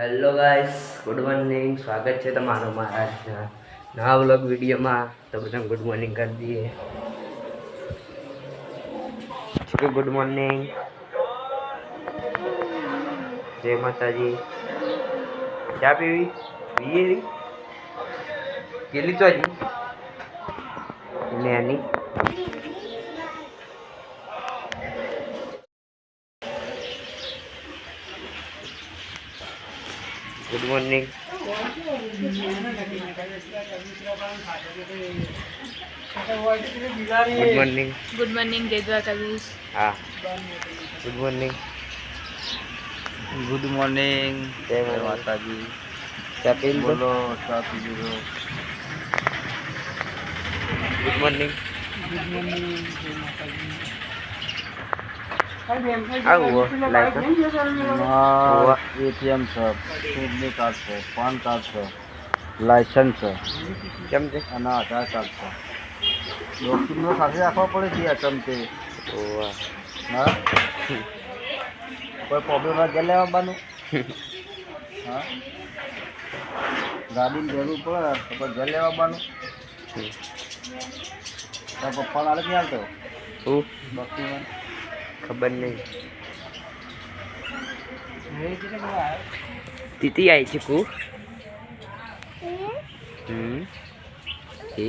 Hello guys good morning સ્વાગત છે તમારું મારા નવા વ્લોગ વિડીયોમાં. તો બધા ગુડ મોર્નિંગ કરી દઈએ. ગુડ મોર્નિંગ જય માતાજી. ચા પીવી? પીએ કેટલી તો હજી નેની. Good morning good morning good morning જય દ્વારકાધીશ હા ગુડ મોર્નિંગ ગુડ મોર્નિંગ જય જય માતાજી. માતાજી ચા પી? બોલો ચા પી લીધો ગુડ મોર્નિંગ એટીએમ છે ચૂંટણી કાર્ડ છે પાન કાર્ડ છે લાયસન્સ છે કેમ છે અને આધાર કાર્ડ છે ડોક્યુમેન્ટ સાથે રાખવા પડે છે આ ચમચે હા કોઈ પ્રોબ્લેમ ના ઘેર લેવા આવવાનું હા ગાડીની જરૂર પડે તો પછી ઘેર લેવા આવવાનું તારા પપ્પાને હાલત નહીં હાલતો ડોક્યુમેન્ટ ખબર નહીં. તીતી આવી છે કુ? હમ. એ?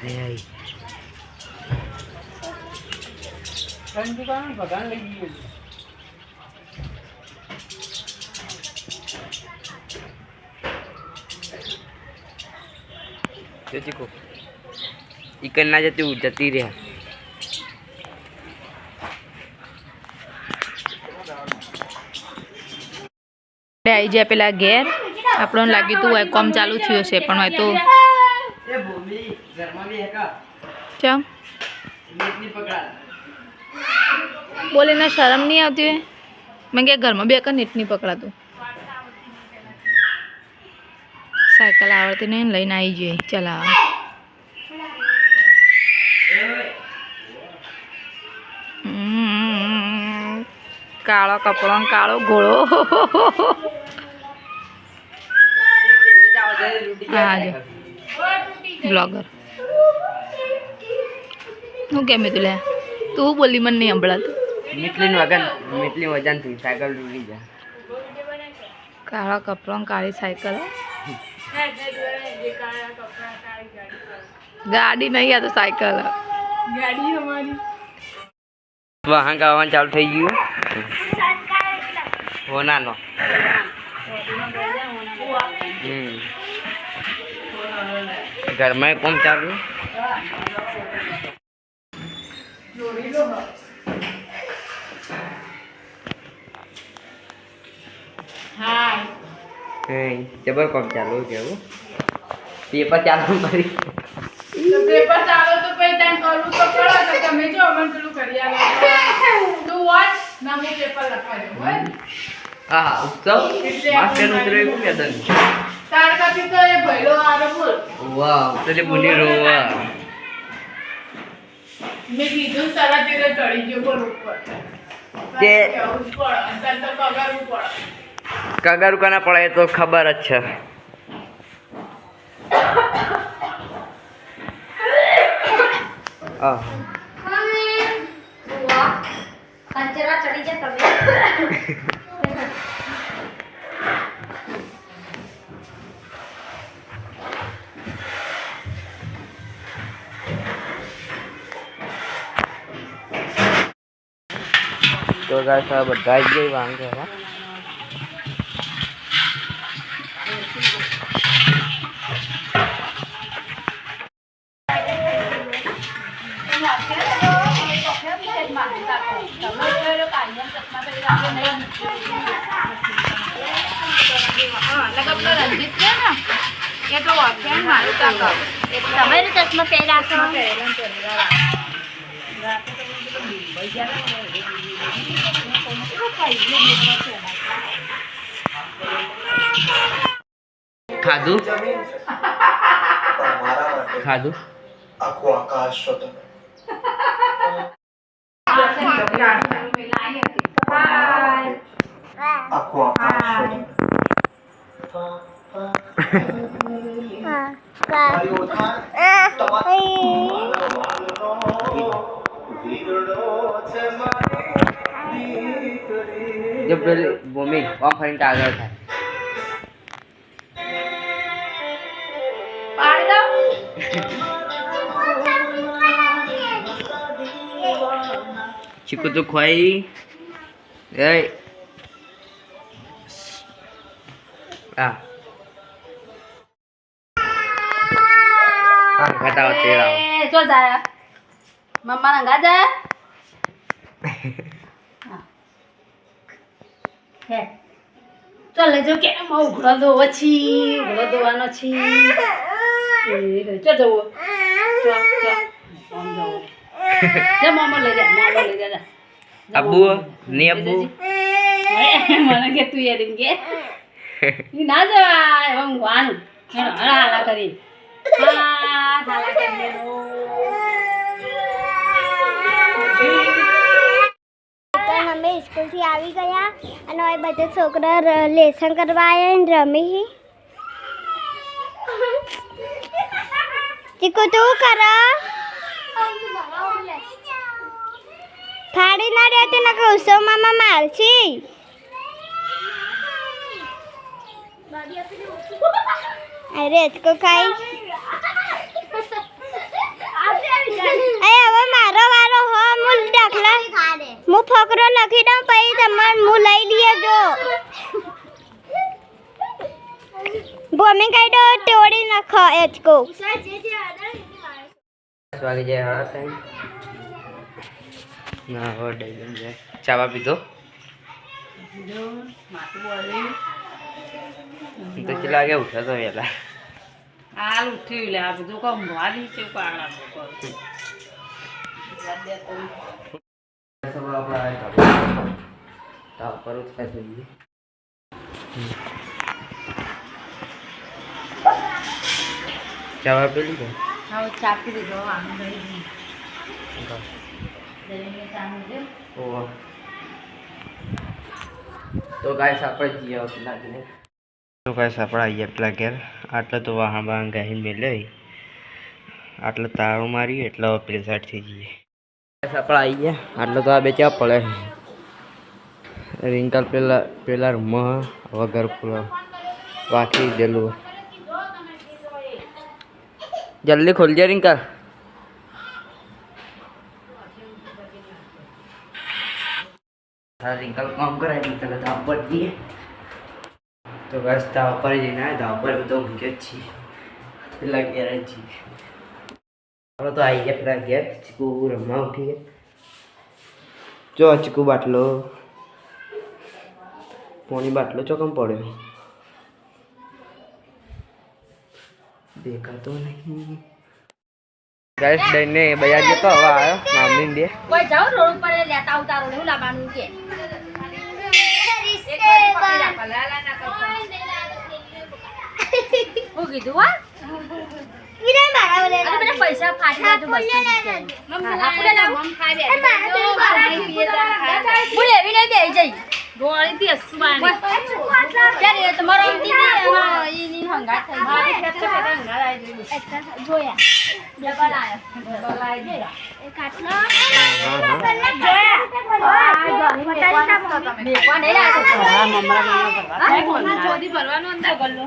હાય હાય જો ઈકન ના જતી જતી રહ્યા આવી જાય પેલા ઘેર. આપણને લાગ્યું તું હોય કોમ ચાલુ થયું હશે પણ હોય તો ચમ. બોલીને શરમ નહીં આવતી હોય? મેં ક્યાં ઘરમાં બે કર નેટ નહીં પકડાતું. સાયકલ આવડતી નહીં લઈને આવી જઈએ. ચલાવવા હમ, કાળો કપડો ને કાળો ઘોડો હા જો બ્લોગર હું કેમ તું લે તું બોલી મને નહીં સંભળાતું મીટલીન વગન મીટલી વજનથી સાયકલ તૂટી જાય કાળા કપડો ને કાળી સાયકલ ગાડી નહીં આ તો સાયકલ વાહન ગાવાન ચાલુ થઈ ગયું. હોનાનો. ઘરમાં કોમ ચાલુ? જબર કોમ ચાલુ કેવું પેપર ચાલુ કરી. તો પેપર ચાલો તો પછી ત્યાં કરવું તો પડે તો તમે જો અમને પેલું કરી આવો તું વોચ ના હું પેપર લખાયો હોય. હા ઉત્સવ માસ્ટર ઉતરે કેદન તાર કાપી તો એ ભયલો આરો બોલ. વાહ ઉતરે બુની રોવા મેં કીધું તારા તેરે ચડી ગયો બોલ ઉપર. તે- જ તો કગારું કના પડે તો ખબર જ છે. આહ કંચરા ચડી જાય તમે. તો ગાઈસ આ બધા જ ગઈ વાંગે હા. તમે ચશ્મા પહેર્યા છો ખાધું? ખાધું? આખું આકાશ છો તમે. આ જો પેલી ભૂમિ આમ ફરીને આગળ થાય પાડ દઉં ચીકુ તો ખોઈ એ હા હા ઘટાવો તેલ આવો જો જાય મમ્મા નંગા જાય હે ચાલ લેજો કે એમાં ઉઘડો દોવો છી ઉઘડો દોવાનો છી એ ચો જવો ચો ચો આમ જવો જા મામા લઈ જા મામા લઈ જા અબ્બુ ની અબ્બુ હે, મને કે તું યાર કે ના જવાય સ્કૂલથી આવી ગયા અને હવે બધા છોકરા લેસન કરવા આવ્યા ને રમી ચીકુ, તું કરો. ફાડી ના રહેતી ને કે ઉત્સવ મામા મારશી અરે અચકો ખાઈ અરે હવે મારો વારો હો હું દાખલા. હું ફકરો લખી દઉં પછી તમે હું લઈ લઈએ જો. ભૂમિ કહી દો તોડી નાખો એચકો વાગે જાય, હા, સાહેબ. ના, હવે ચાવા પીધો તો કેટલા વાગે ઉઠ્યો તો વહેલા હાલ ઉઠ્યું લે આ બધું કહું વાલી છે તાવ પર ઉઠતા જોઈએ આમ ગઈ તો ગાઈસ આપણે જઈએ પેલા ઘેર તો કાંઈ આવીએ પેલા ઘેર આટલા તો વાહણ વાહણ ગાહી મેલે. આટલો તારો મારી એટલે હવે થઈ જઈએ. સપડા આવી ગયા. આટલો તો આ બે ચા પડે રિંકલ પેલા પેલા રૂમ ઘર ખુલ્લો. બાકી દેલું જલ્દી ખોલજે રિંકલ. રિંકલ કામ કરાય, રિંકલ તો આપવા જઈએ તો બસ ધાવ પર જઈને આવ્યા ધાવ પર બધો ઊંઘે જ છીએ. પેલા ઘેર જ છીએ. હવે તો આવી ગયા પેલા ઘેર ચીકુ રમવા ઉઠી ગયા. જો ચીકુ બાટલો પોણી બાટલો ચોકમ પડ્યો? દેખાતો નહીં. ગાઈસ દઈને બજાર જતો હવે આવ્યો મામલીને દે કોઈ જાઓ રોડ ઉપર લેતા ઉતારો ને હું લાવવાનું કે? હું કીધું હા. ઈરે મારા આ તો બધા પૈસા ફાટી જાય તો બસ આપણે લાવો. હું એવી નહીં બેહી જઈ ગોળી થી હસવાની. ત્યારે તમારો અમતી ને એમાં ઈની હંગાત થઈ જોયા. ડબલ આયો. ડબલ આઈ ગયા. કાટલો. હા ચોથી ભરવાનું અંદર ગલ્લો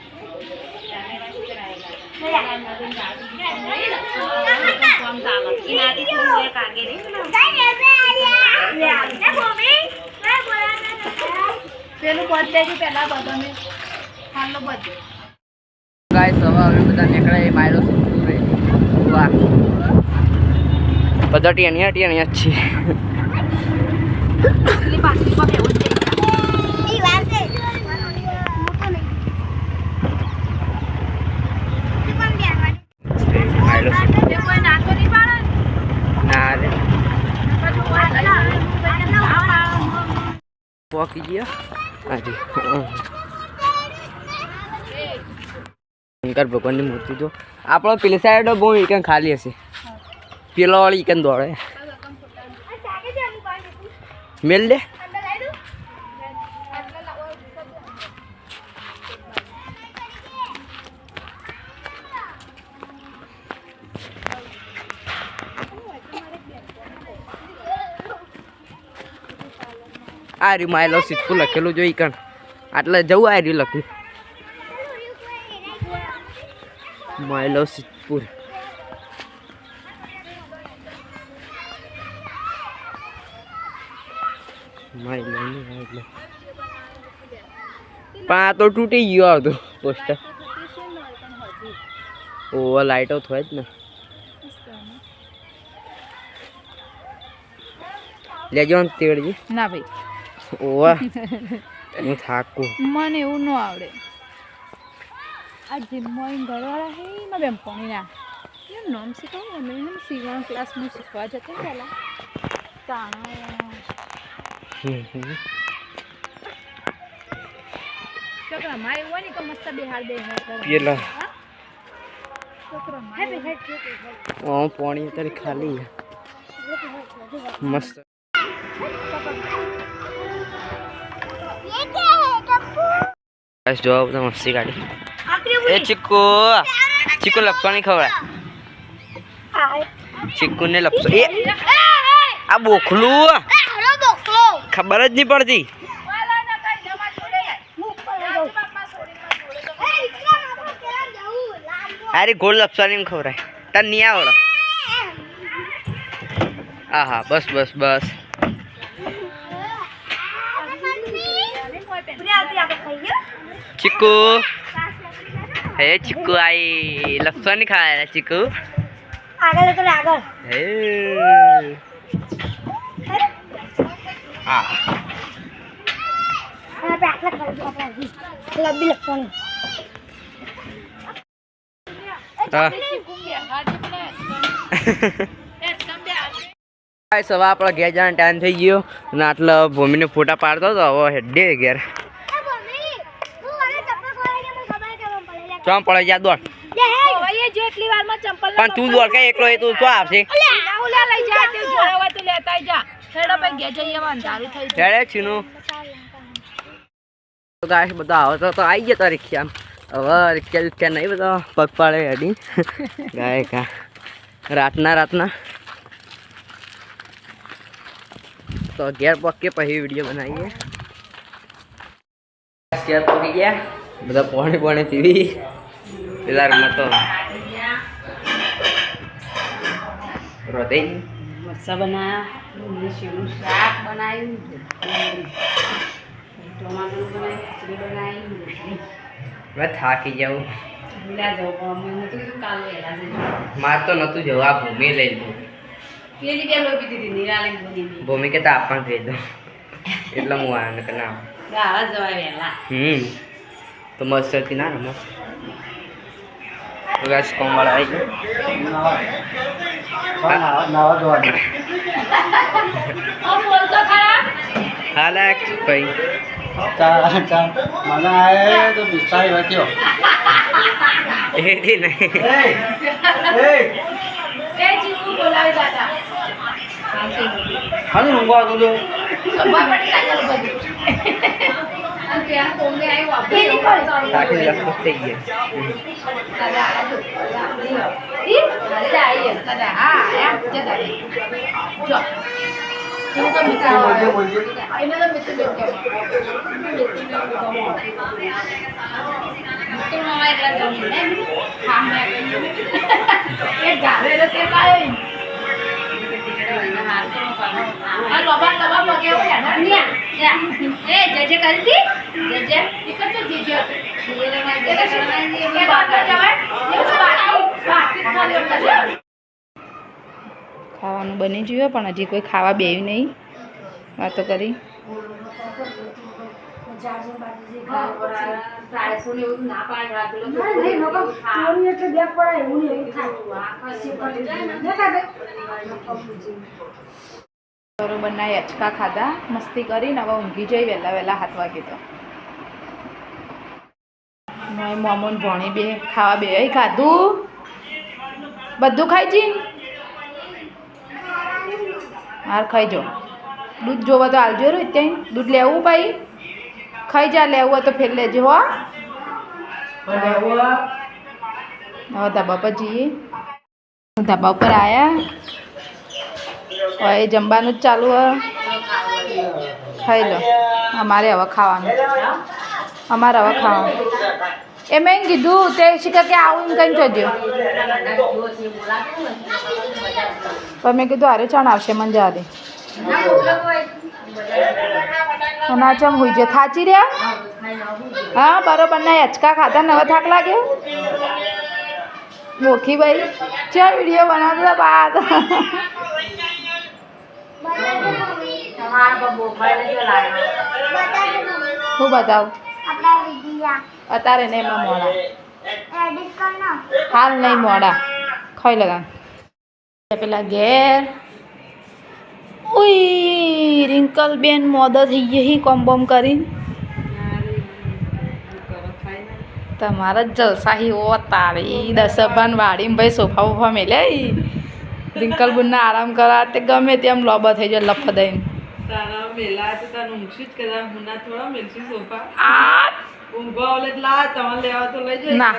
પેલું બધે જ પેલા બધાને હાલો બધે. ગાઈસ હવે અમે બધા નીકળ્યા એ માયરો સુધું રે વાહ. બધા ટીણિયા ટીણિયા જ છે. ઈ વાર છે મોટો નહીં તું કોણ બેસવાની માયરો પોકી ગયા હાજી. શંકર ભગવાનની મૂર્તિ જો. આપણો પેલી સાઈડ બહુ ઈકન ખાલી હશે. પેલો વાળી ઈકન દોડે. મેલ દે. આ રહ્યું માયલો સિદ્ધપુર લખેલું જોઈ કણ. આટલે જવું આ રહ્યું લખ્યું. માયલો સિદ્ધપુર માયલો ને માયલો. પણ આ તો તૂટી ગયો આવતું પોસ્ટર ઓવર લાઇટો થાય જ ને. લેજો તેડજી. ના ભાઈ. ઓવા હું થાકું. મને એવું ન આવડે. આ જીમમાં ઘરવાળા હે એમાં બેન ના. એમ નામ શીખવું અમે એમ સીવણ ક્લાસમાં શીખવા જતા પહેલાં. તાણા. છોકરા મારે એવું હોય ને તો મસ્ત બિહાર બે પેલા. છોકરા મારે ઓ પાણી તારી ખાલી. મસ્ત. બસ જો બધા મસ્તી કાઢી એ ચીકુ ચીકુ લપસો નહીં ખવડાય ચીકુ ને લપસો. એ આ બોખલું ખબર જ નહીં પડતી. અરે ગોળ લપસાની ખવડાય તને નહીં આવડે. હા હા બસ બસ બસ. ચીકુ હે ચીકુ આઈ લપસો નહીં ખાય ચીકુ આગળ તો આગળ હે હા હવે આપણે ઘેર જવાનો ટાઈમ થઈ ગયો. અને આટલા ભૂમિને ફોટા પાડતો હતો હવે હેડે ઘેર. ચોમ પડે જા દોડ. ચંપલ પણ તું દોડ કઈ એકલો એ તું શું આવશે ઓલા લઈ જા તે તો લેતા જા. હેડો ભાઈ ઘેર જઈએ હવે અંધારું થઈ જાય હેડે છીનું. તો ગાઈસ બધા આવે તો તો આવી જતા રિક્ષામાં હવે રિક્ષા રિક્ષા નહીં બધા પગ પાડે હેડી. ગાય કા. રાતના રાતના. તો ઘેર પકે પછી વીડિયો બનાવીએ. ઘેર પકી ગયા. બધા પોણી પોણી પીવી. પેલા રમતો. રોતે. મરચાં બનાવ્યા શીરું શાક બનાવ્યું ટોમાટોનું બનાવ્યું ખીચડી બનાવી હવે થાકી જાઉં. માર તો નતું જવું આ ભૂમિ લઈ લીધું. ભૂમિ કે તો આપણ કહી દઉં એટલે હું આવ્યો ના હમ. તો મસ્ત હતી ના રમત તો ગાઈસ કોમ વાળા આવી ગયા નાવા ધોવાનું બોલતો ખરા હાલ ભાઈ ચા ચા મને આયે તો બિસ્તારી વાંચ્યો એથી નહીં એ એ એ ચીકુ બોલાવી દાદા ખાલી ઊંઘવા તો થાકી લખો થઈ ગયા દાદા ઈ બની આવીએ પણ હજી કોઈ ખાવા બે નહીં. વાતો તો એટલા જમી ને પાડે ને કરી મારી કરી બરોબરના યચકા ખાધા મસ્તી કરીને હવે ઊંઘી જઈ વહેલા વહેલા હાથ વાગે તો. મોમોન ભણી બે ખાવા બે. ખાધું? બધું ખાઈ જી? હાર ખાઈ જો. દૂધ જોવા તો આલજો રો ત્યાં દૂધ લેવું ભાઈ? ખાઈ જા લેવું હોય તો ફેર લેજો હો. હવે ધાબા પર જઈએ ધાબા ઉપર આવ્યા હવે જમવાનું જ ચાલુ હે ખાઈ લો. અમારે હવે ખાવાનું. અમારે હવે ખાવાનું. એ મેં કીધું તે શીખે કે આવું એમ કઈ જજો. પણ મેં કીધું અરે ચણ આવશે મને જા દે. ના ચમ હોઈ છે. થાચી રહ્યા? હા, બરોબર. ના યચકા ખાતા નવા થાક લાગ્યો? મોખી ભાઈ ચા વીડિયો બનાવતા બાદ. હું બતાવું? અત્યારે નહીં મોડા. હાલ નહીં, મોડા. ખાઈ લગા પેલા ઘેર રિંકલ બેન મોદ થઈ ગઈ હી કોમ બોમ કરીને. તમારા જ જલસાહી તારી દસભાન વાળીને ભાઈ સોફા બોફા મેલે. રિંકલ બુનના આરામ કરા તે ગમે તેમ લોબ થઈ જાય લફ દઈને તારા મેલા તો તારું ઊંઘશું જ કરા હુના થોડા મેલશું સોફા. આ! ઊંઘવા ઓલે લા તમારે લેવા તો લઈ જાય ના.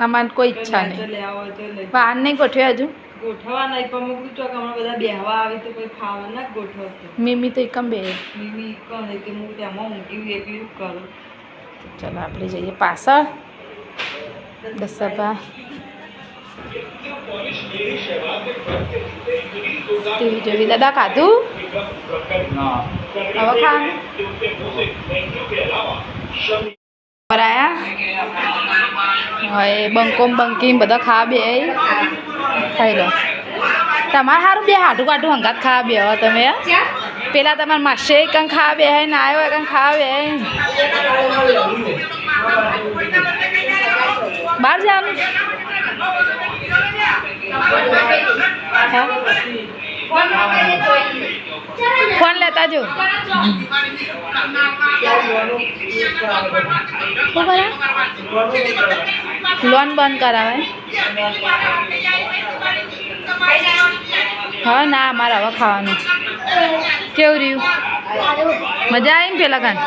અમારે કોઈ ઈચ્છા નહીં. બહાર નહીં ગોઠવ્યા હજુ. ગોઠવા નહીં પણ મોકલું ચોક હમણાં બધા બેહવા આવી તો કોઈ ખાવા ના ગોઠવતો મીમી તો એકમ બે. મીમી કોણ કે હું તેમાં ઊંઘી એકલી કરું. ચાલો આપણે જઈએ પાછળ. દસભા. ટીવી જોવી. દાદા ખાધું? હવે ખાવાનું? આયા હવે બંકોમ બંકીમ બધા ખાવા બે ખાઈ લો તમારે સારું બે હાડું કાઢું હંગાત ખાવા બે હવે તમે પેલા તમારા માસે કંઈ ખાવા બે ને આવ્યો કંઈ ખાવા બે બહાર જવાનું હા? ફોન લેતા જો. લોન બંધ કરાવે. હા, ના અમારે હવે ખાવાનું કેવું રહ્યું? મજા આવી ને પેલા કાન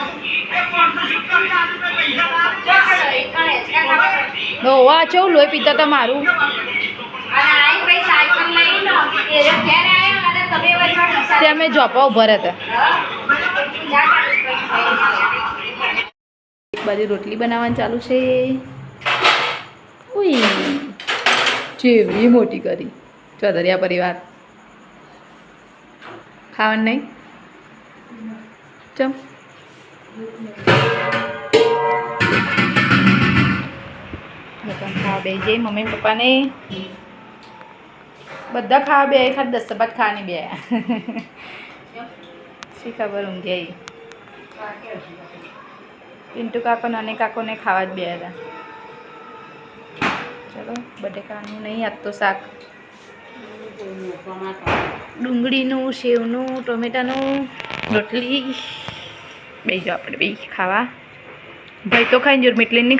હોવા ચેવું લોહી પીતા તમારું મારું? તે મેં જોપા ઊભા હતા એક બાજુ રોટલી બનાવવાનું ચાલુ છે. ઉઈ ચેવડી મોટી કરી. ચોધરિયા પરિવાર. ખાવાનું નહીં? ચમ. ખાવા બે જઈ મમ્મી પપ્પાને. બધા ખાવા બે ખાલી દસ બાદ ખાવાની બે. શી ખબર ઊંઘી પિન્ટુ કાકો અને કાકોને ખાવા જ બે હતા. ચલો, બટેકાનું નહીં, આજ તો શાક. ડુંગળીનું, સેવનું, ટોમેટાનું, રોટલી. બે જો આપણે બે ખાવા. ભાઈ તો ખાઈને જોર મીટલી નહીં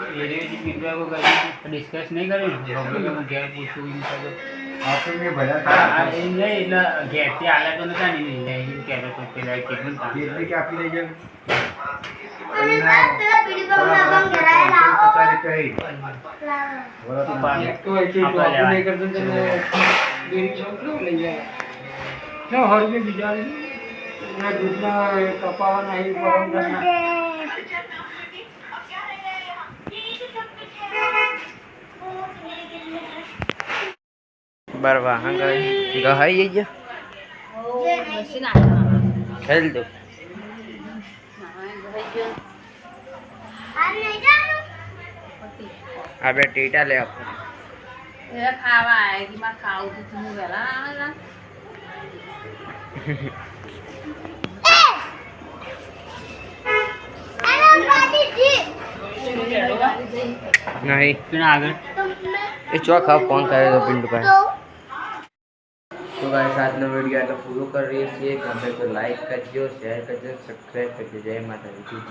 બેહી ટ્રેટર લાવ્યો તું એ ડિસ્કસ નહીં કર્યું ને ઘેર પૂછું એમ કર્યું. હા, એ નહીં એટલે ઘેરથી આલ્યા તો નતા ને એને એમ કહેતો તો પેલા કેટલું કામ કરે. અને ના પેલા બીડી બમ ના બમ ઘરાય લાવો તું પાડ. આપણે લેવાય. બરવા હા ગહાઈ જઈ બેસી દો. આ બે ટીટા લે આપો. ખાવા આયા કે માં ખાવું તો હું વહેલા આવેલા નહીં આગળ. એ ચોખા ફોન કર્યો તો પિન્ટુભાઈ તો ગાઈસ આજનો વીડિયો આટલો પૂરો કરીએ છીએ. ગમે તો લાઈક કરજો શેર કરજો સબસ્ક્રાઈબ કરજો. જય માતાજી.